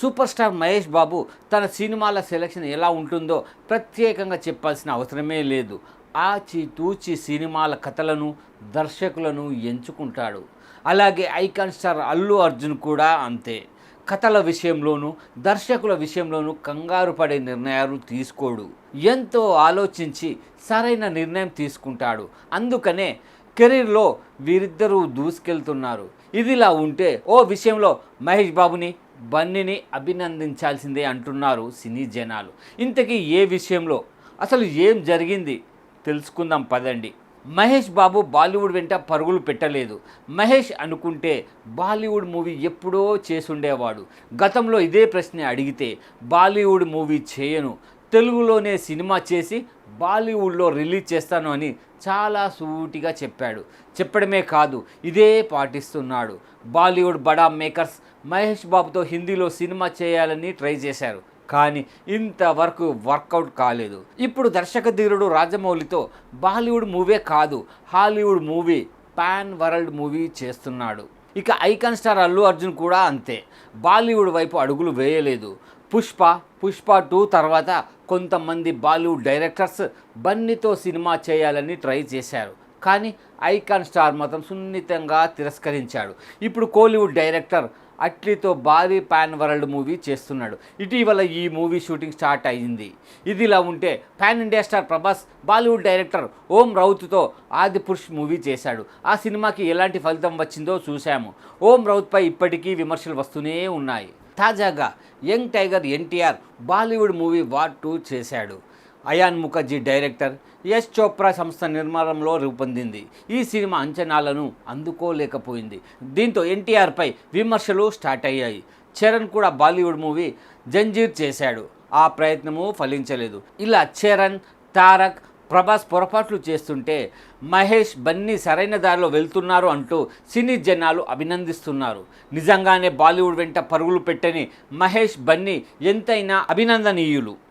Super star Mahesh Babu తన సినిమాల selection ఎలా ఉంటుందో ప్రత్యేకంగా చెప్పాల్సిన అవసరమే లేదు. ఆచి తూచి సినిమాల కథలను దర్శకులను ఎంచుకుంటాడు. అలాగే ఐకాన్ స్టార్ అల్లు అర్జున్ కూడా అంతే. కథల విషయంలోనూ దర్శకుల విషయంలోనూ కంగారు పడే నిర్ణయాలు తీసుకోడు. ఎంతో ఆలోచించి సరైన నిర్ణయం తీసుకుంటాడు. అందుకనే కెరీర్లో వీరిద్దరూ దూసుకెళ్తున్నారు. ఇదిలా ఉంటే ఓ విషయంలో మహేష్ బాబుని బన్నీని అభినందించాల్సిందే అంటున్నారు సినీ జనాలు. ఇంతకీ ఏ విషయంలో? అసలు ఏం జరిగింది? తెలుసుకుందాం పదండి. మహేష్ బాబు బాలీవుడ్ వెంట పరుగులు పెట్టలేదు. మహేష్ అనుకుంటే బాలీవుడ్ మూవీ ఎప్పుడో చేసుండేవాడు. గతంలో ఇదే ప్రశ్న అడిగితే బాలీవుడ్ మూవీ చేయను. తెలుగులోనే సినిమా చేసి బాలీవుడ్లో రిలీజ్ చేస్తాను అని చాలా సూటిగా చెప్పాడు. చెప్పడమే కాదు ఇదే పాటిస్తున్నాడు. బాలీవుడ్ బడా మేకర్స్ మహేష్ బాబుతో హిందీలో సినిమా చేయాలని ట్రై చేశారు కానీ ఇంతవరకు వర్కౌట్ కాలేదు. ఇప్పుడు దర్శకధీరుడు రాజమౌళితో బాలీవుడ్ మూవే కాదు Hollywood movie pan world movie చేస్తున్నాడు. ఇక ఐకాన్ స్టార్ అల్లు అర్జున్ కూడా అంతే. బాలీవుడ్ వైపు అడుగులు వేయలేదు. పుష్ప పుష్ప టూ తర్వాత కొంతమంది బాలీవుడ్ డైరెక్టర్స్ బన్నీతో సినిమా చేయాలని ట్రై చేశారు. కానీ ఐకాన్ స్టార్ మాత్రం సున్నితంగా తిరస్కరించాడు. ఇప్పుడు కోలీవుడ్ డైరెక్టర్ అట్లీతో భారీ పాన్ వరల్డ్ మూవీ చేస్తున్నాడు. ఇటీవల ఈ మూవీ షూటింగ్ స్టార్ట్ అయింది. ఇదిలా ఉంటే pan India star Prabhas Bollywood director Om రౌత్తో Adipurush movie చేశాడు. ఆ సినిమాకి ఎలాంటి ఫలితం వచ్చిందో చూశాము. ఓం రౌత్పై ఇప్పటికీ విమర్శలు వస్తూనే ఉన్నాయి. తాజాగా young tiger NTR Bollywood movie War two చేశాడు. అయాన్ ముఖర్జీ డైరెక్టర్ యశ్ చోప్రా సంస్థ నిర్మాణంలో రూపొందింది. ఈ సినిమా అంచనాలను అందుకోలేకపోయింది. దీంతో ఎన్టీఆర్పై విమర్శలు స్టార్ట్ అయ్యాయి. చరణ్ కూడా బాలీవుడ్ మూవీ జంజీర్ చేశాడు. ఆ ప్రయత్నము ఫలించలేదు. ఇలా చరణ్ తారక్ ప్రభాస్ పొరపాట్లు చేస్తుంటే మహేష్ బన్నీ సరైన దారిలో వెళ్తున్నారు అంటూ సినీ జనాలు అభినందిస్తున్నారు. నిజంగానే బాలీవుడ్ వెంట పరుగులు పెట్టని మహేష్ బన్నీ ఎంతైనా అభినందనీయులు.